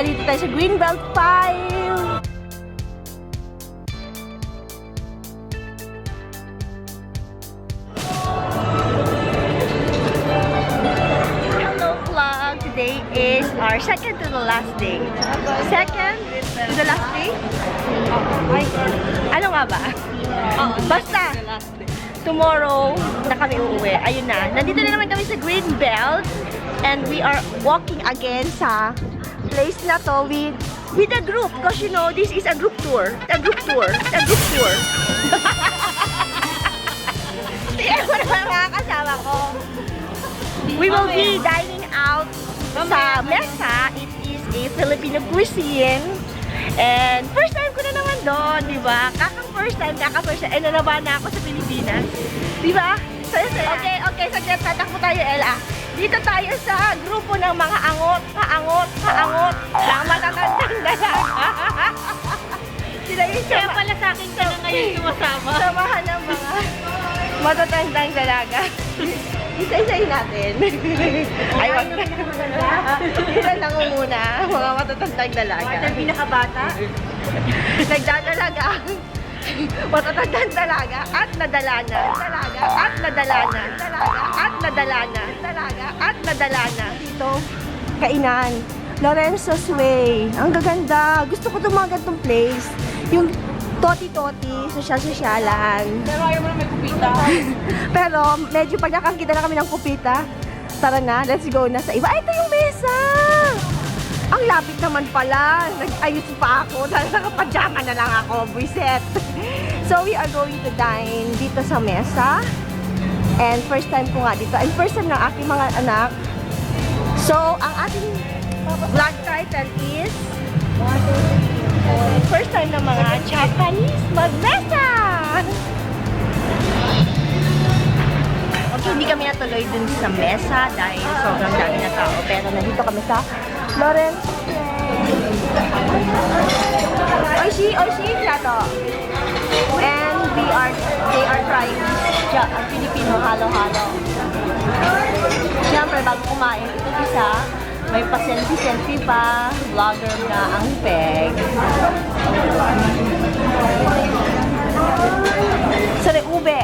nandito tayo sa Greenbelt 5. Hello vlog! Today is our second to the last day. Second to the last day? Ano nga ba? Basta, tomorrow na kami uuwi. Ayun na. Nandito na naman kami sa Greenbelt and we are walking again sa place na to with with a group because you know this is a group tour. A group tour. A group tour. Tingnan mo naman mga kasama ko. We will be dining out sa mesa. It is a Filipino cuisine. And first time ko na naman doon, di ba? Kakang first time, kaka first time. Eh, nanaba na ako sa Pilipinas. Di ba? Saya-saya. Okay, okay. Saglit, tatakbo tayo, Ella. Dito tayo sa grupo ng mga angot, kaangot, kaangot, ng matatandang dalaga. Sila yung Kaya sama, pala sa akin ka na ngayon sumasama. samahan ng mga matatandang dalaga. Isa-isayin natin. Ay, wag na. Isa lang muna, mga matatandang dalaga. Ang pinakabata. Nagdadalaga. Matatandang dalaga at nadala na. Dalaga at nadala na. Dalaga at nadala na. Dalaga at nadala na. Dito, kainan. Lorenzo's Way. Ang gaganda. Gusto ko itong mga ganitong place. Yung toti-toti, sosyal-sosyalan. Pero ayaw mo na may kupita. Pero medyo pag nakakita na kami ng kupita, tara na, let's go na sa iba. Ay, ito yung mesa! Ang lapit naman pala. Nag-ayos pa ako. Dahil nakapajama na lang ako. Buiset. So, we are going to dine dito sa mesa. And first time ko nga dito. And first time ng aking mga anak. So, ang ating vlog title is First time ng mga Japanese magmesa! Okay, hindi kami natuloy dun sa mesa dahil sobrang dami na tao. Pero nandito kami sa Lawrence. Oishi, oishi, plato. And we are, they are trying ja, ang Filipino halo-halo. Siyempre, bago kumain, ito isa, may pa-selfie-selfie pa, vlogger na ang peg. Sa ube,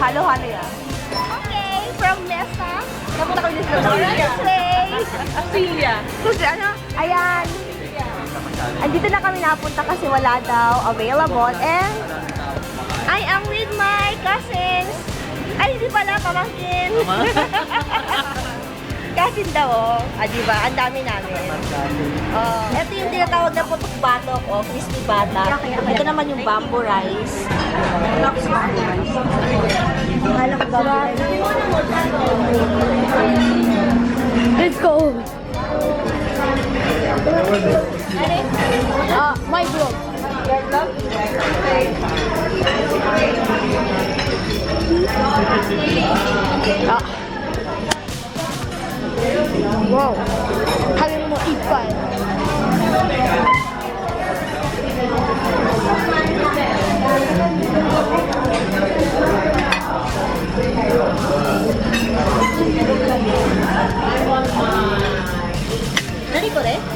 halo-halo yan. Okay, from Mesa, napunta kami dito sa Way. Silya. Kasi ano, ayan. Andito na kami napunta kasi wala daw available and I am with my cousins. Ay, hindi pala, pamangkin. Cousin daw, oh. Ah, di ba? Ang dami namin. Oh, ito yung tinatawag na putok batok o crispy bata. Ito naman yung bamboo rice. Akala ko bamboo rice. Let's go. あれあマイブロ。あ。わお食べ物いっぱい。これ？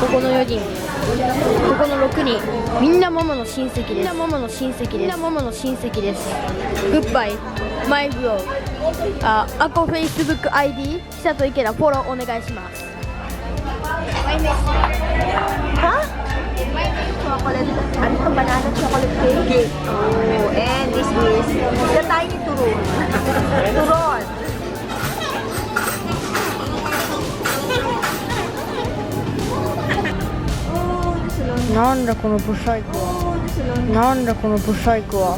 ここの4人。ここの6人。みんなママの親戚です。みんなママの親戚です。みんなママの親戚です。グッバイマイブログあアコフェイスブック ID 久と池田フォローお願い。します Ha? Chocolate. Ano ito? Banana chocolate cake? Oh, and this is the tiny turon. Turon. なんだこのブサイクはなんだこのブサイクは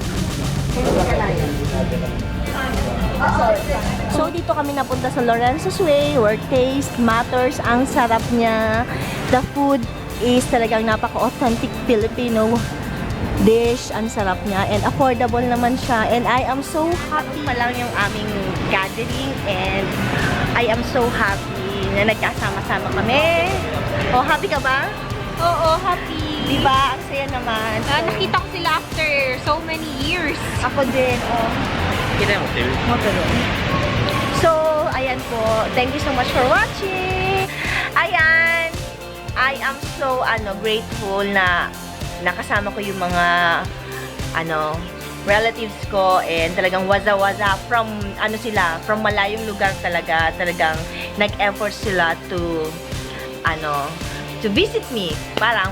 So, dito kami napunta sa Lorenzo's Way, where taste matters. Ang sarap niya. The food is talagang napaka-authentic Filipino dish. Ang sarap niya. And affordable naman siya. And I am so happy pa lang yung aming gathering. And I am so happy na nagkasama-sama kami. Oh, happy ka ba? Oo, happy. Di ba? Ang saya naman. Ah, nakita ko sila after so many years. Ako din. Oh. So, ayan po. Thank you so much for watching. Ayan. I am so ano grateful na nakasama ko yung mga ano relatives ko and talagang waza-waza from ano sila from malayong lugar talaga talagang nag-effort sila to ano to visit me parang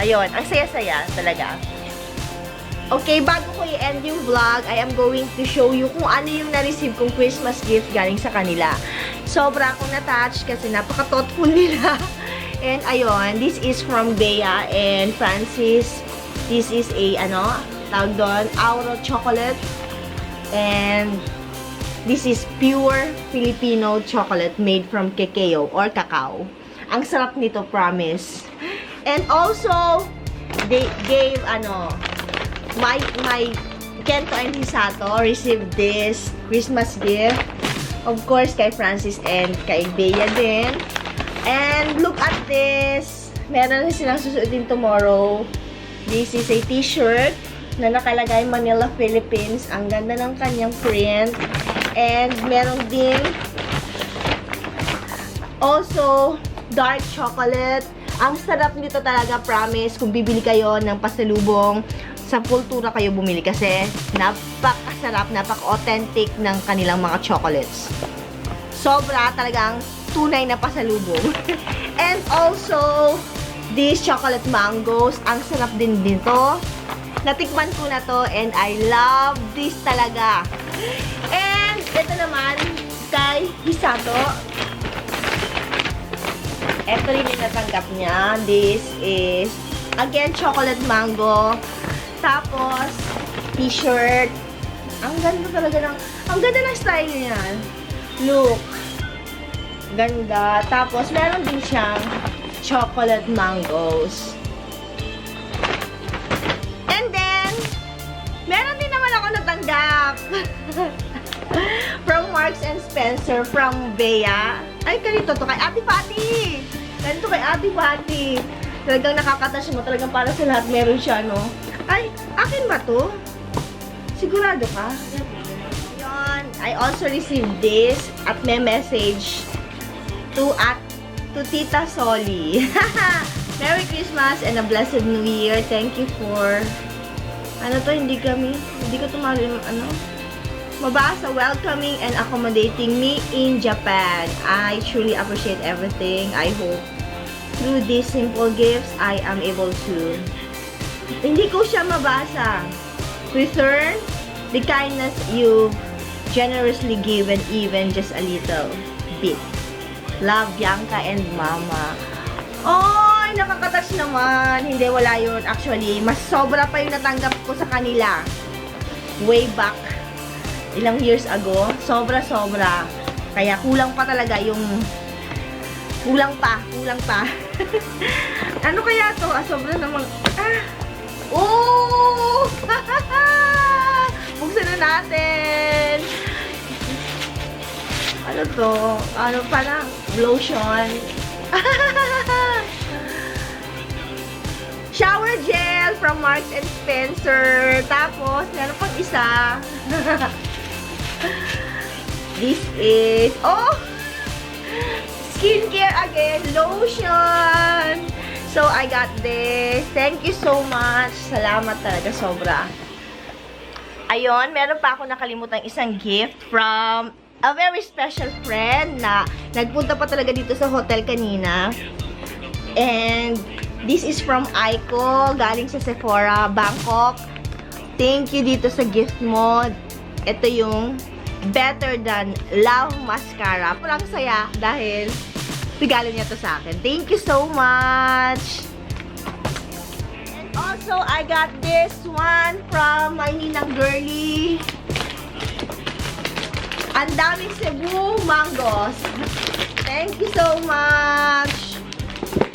ayun ang saya-saya talaga Okay, bago ko i-end yung vlog, I am going to show you kung ano yung na-receive kong Christmas gift galing sa kanila. Sobra akong na-touch kasi napaka-thoughtful nila. And ayun, this is from Bea and Francis. This is a, ano, tawag doon, Auro chocolate. And this is pure Filipino chocolate made from cacao or cacao. Ang sarap nito, promise. And also, they gave, ano, my my Kento and Hisato received this Christmas gift. Of course, kay Francis and kay Bea din. And look at this. Meron na silang susuotin tomorrow. This is a t-shirt na nakalagay Manila, Philippines. Ang ganda ng kanyang print. And meron din also dark chocolate. Ang sarap nito talaga, promise. Kung bibili kayo ng pasalubong, sa kultura kayo bumili kasi napakasarap, napaka-authentic ng kanilang mga chocolates. Sobra talagang tunay na pasalubong. And also, these chocolate mangoes, ang sarap din dito. Natikman ko na to and I love this talaga. And ito naman kay Hisato. Ito rin yung natanggap niya. This is, again, chocolate mango. Tapos, t-shirt. Ang ganda talaga ng, ang ganda ng style niya. Look. Ganda. Tapos, meron din siyang chocolate mangoes. And then, meron din naman ako natanggap. from Marks and Spencer, from Bea. Ay, ganito to kay Ate Pati. Ganito kay Ate Pati. Talagang nakakatas mo. Talagang para sa lahat meron siya, no? Ay, akin ba to? Sigurado ka? Yun. I also received this at may message to at to Tita Soli. Merry Christmas and a blessed New Year. Thank you for ano to, hindi kami, hindi ko tumalo yung ano. Mabasa, welcoming and accommodating me in Japan. I truly appreciate everything. I hope through these simple gifts, I am able to hindi ko siya mabasa. Return the kindness you've generously given even just a little bit. Love, Bianca and Mama. Oy, nakakatouch naman. Hindi, wala yun. Actually, mas sobra pa yung natanggap ko sa kanila. Way back, ilang years ago. Sobra-sobra. Kaya kulang pa talaga yung kulang pa, kulang pa. ano kaya to? Ah, sobra namang, ah, Oh! Buksan na natin. Ano to? Ano parang lotion. Shower gel from Marks and Spencer. Tapos, meron pang isa. This is, oh! Skincare again, lotion. So, I got this. Thank you so much. Salamat talaga, sobra. Ayun, meron pa ako nakalimutan isang gift from a very special friend na nagpunta pa talaga dito sa hotel kanina. And this is from Aiko, galing sa Sephora, Bangkok. Thank you dito sa gift mo. Ito yung Better Than Love Mascara. Parang saya dahil regalo niya to sa akin. Thank you so much! And also, I got this one from my ninang girly. Ang daming Cebu mangoes. Thank you so much.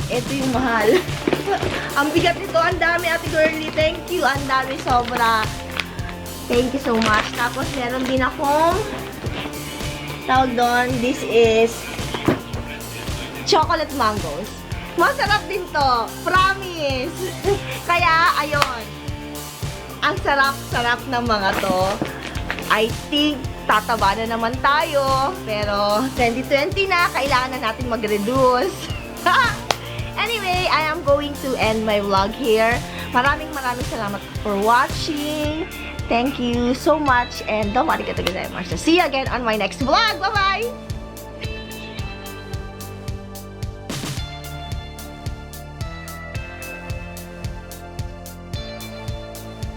Ito yung mahal. ang bigat nito, ang dami, Ate Girlie. Thank you. Ang dami, sobra. Thank you so much. Tapos, meron din akong tawag doon, this is chocolate mangoes. Masarap din to. Promise. Kaya, ayun. Ang sarap-sarap ng mga to. I think tataba na naman tayo. Pero 2020 na, kailangan na natin mag-reduce. anyway, I am going to end my vlog here. Maraming maraming salamat for watching. Thank you so much and don't worry, See you again on my next vlog. Bye-bye!